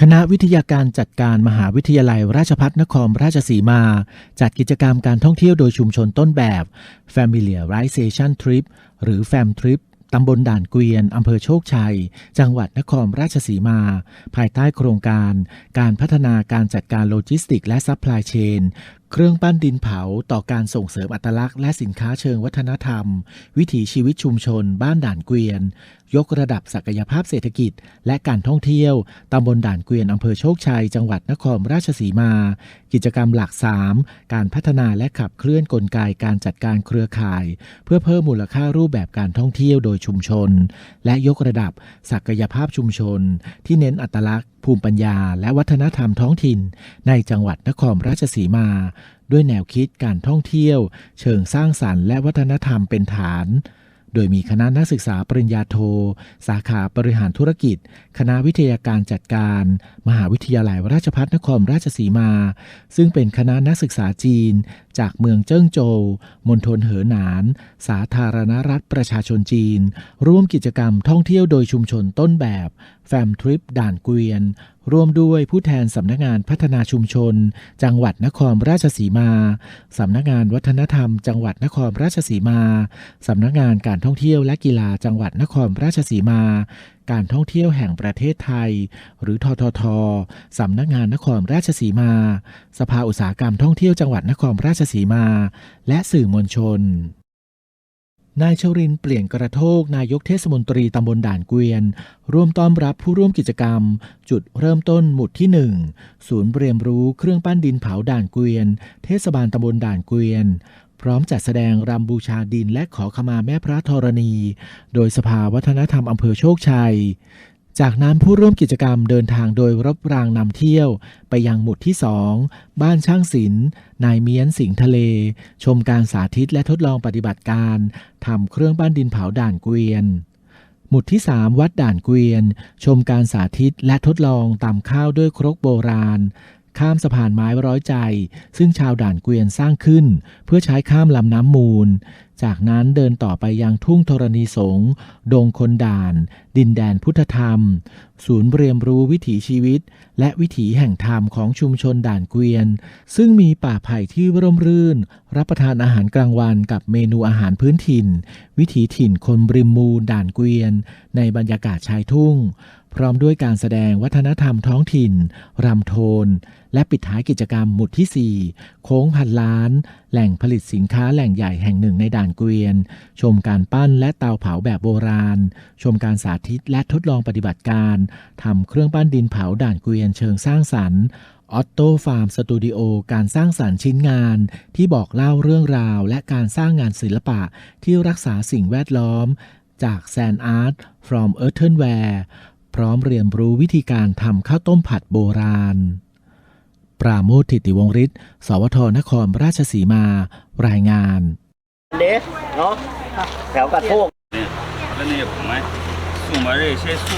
คณะวิทยาการจัดการมหาวิทยาลัยราชภัฏนครราชสีมา จัดกิจกรรมการท่องเที่ยวโดยชุมชนต้นแบบ Familiarization Trip หรือ Fam Trip ตำบลด่านเกวียน อำเภอโชคชัย จังหวัดนครราชสีมา ภายใต้โครงการ การพัฒนาการจัดการโลจิสติก และซัพพลายเชน เครื่องปั้นดินเผาต่อการส่งเสริมอัตลักษณ์และสินค้าเชิงวัฒนธรรม วิถีชีวิตชุมชน บ้านด่านเกวียน ยกระดับศักยภาพเศรษฐกิจ และการท่องเที่ยวตำบลด่านเกวียนอำเภอโชคชัย จังหวัดนครราชสีมา กิจกรรมหลัก 3 การพัฒนาและขับเคลื่อนกลไกการจัดการเครือข่าย เพื่อเพิ่มมูลค่ารูปแบบการท่องเที่ยวโดยชุมชน และยกระดับศักยภาพชุมชน ที่เน้นอัตลักษณ์ ภูมิปัญญาและวัฒนธรรมท้องถิ่น ในจังหวัดนครราชสีมา ด้วยแนวคิดการท่องเที่ยว เชิงสร้างสรรค์และวัฒนธรรมเป็นฐาน โดยมีคณะนักศึกษาปริญญาโท สาขาบริหารธุรกิจ คณะวิทยาการจัดการ มหาวิทยาลัยราชภัฏนครราชสีมา ซึ่งเป็นคณะนักศึกษาจีน จากเมืองเจิ้งโจวมณฑลเหอหนาน สาธารณรัฐประชาชนจีน ร่วมกิจกรรมท่องเที่ยวโดยชุมชนต้นแบบ แฟมทริปด่านเกวียน ร่วมด้วยผู้แทนสำนักงานพัฒนาชุมชน จังหวัดนครราชสีมา สำนักงานวัฒนธรรม จังหวัดนครราชสีมา สำนักงานการท่องเที่ยวและกีฬาจังหวัดนครราชสีมาการท่องเที่ยวแห่งประเทศไทย หรือทททสำนักงานนครราชสีมา สภาอุตสาหกรรมท่องเที่ยวจังหวัดนครราชสีมา และสื่อมวลชนนายชรินเปลี่ยนกระโทกนายกเทศมนตรีตำบลด่านเกวียน ร่วมต้อนรับผู้ร่วมกิจกรรม จุดเริ่มต้นหมุดที่ 1 ศูนย์เรียนรู้เครื่องปั้นดินเผาด่านเกวียน เทศบาลตำบลด่านเกวียน พร้อมจัดแสดงรำบูชาดินและขอขมาแม่พระธรณี โดยสภาวัฒนธรรมอำเภอโชคชัย จากนั้นผู้ร่วมกิจกรรมเดินทางโดยรถรางนำเที่ยว ไปยังหมุดที่2บ้านช่างศิลป์นายเมียนสิงห์ทะเล ชมการสาธิตและทดลองปฏิบัติการทำเครื่องปั้นดินเผาด่านเกวียนหมุดที่ 3 วัดด่านเกวียน ชมการสาธิตและทดลองตำข้าวด้วยครกโบราณ ข้ามสะพานไม้ร้อยใจ ซึ่งชาวด่านเกวียนสร้างขึ้น เพื่อใช้ข้ามลำน้ำมูล จากนั้นเดินต่อไปยังทุ่งธรณีสงดงคนด่าน ดินแดนพุทธธรรม ศูนย์เรียนรู้วิถีชีวิต และวิถีแห่งธรรมของชุมชนด่านเกวียน ซึ่งมีป่าไผ่ที่ร่มรื่น รับประทานอาหารกลางวันกับเมนูอาหารพื้นถิ่น วิถีถิ่นคนบริมมูลด่านเกวียน ในบรรยากาศชายทุ่ง พร้อมด้วยการแสดงวัฒนธรรมท้องถิ่น รำโทน และปิดท้ายกิจกรรมหมุดที่ 4 โค้งพันล้าน แหล่งผลิตสินค้าแหล่งใหญ่แห่งหนึ่งในด่านเกวียน ชมการปั้นและเตาเผาแบบโบราณ ชมการสาธิตและทดลองปฏิบัติการทำเครื่องปั้นดินเผาด่านเกวียนเชิงสร้างสรรค์ออตโตฟาร์มสตูดิโอการสร้างสรรค์ชิ้นงาน ที่บอกเล่าเรื่องราว และการสร้างงานศิลปะที่รักษาสิ่งแวดล้อม จากแซนอาร์ต from earthenware พร้อมเรียนรู้วิธีการทำข้าวต้มผัดโบราณ ปราโมทิติวงฤทธิ์ สวทนครราชสีมา รายงาน เดสเนาะแถวกระโทก แล้วนี่ผมไหมสูมาเร่ใช่สู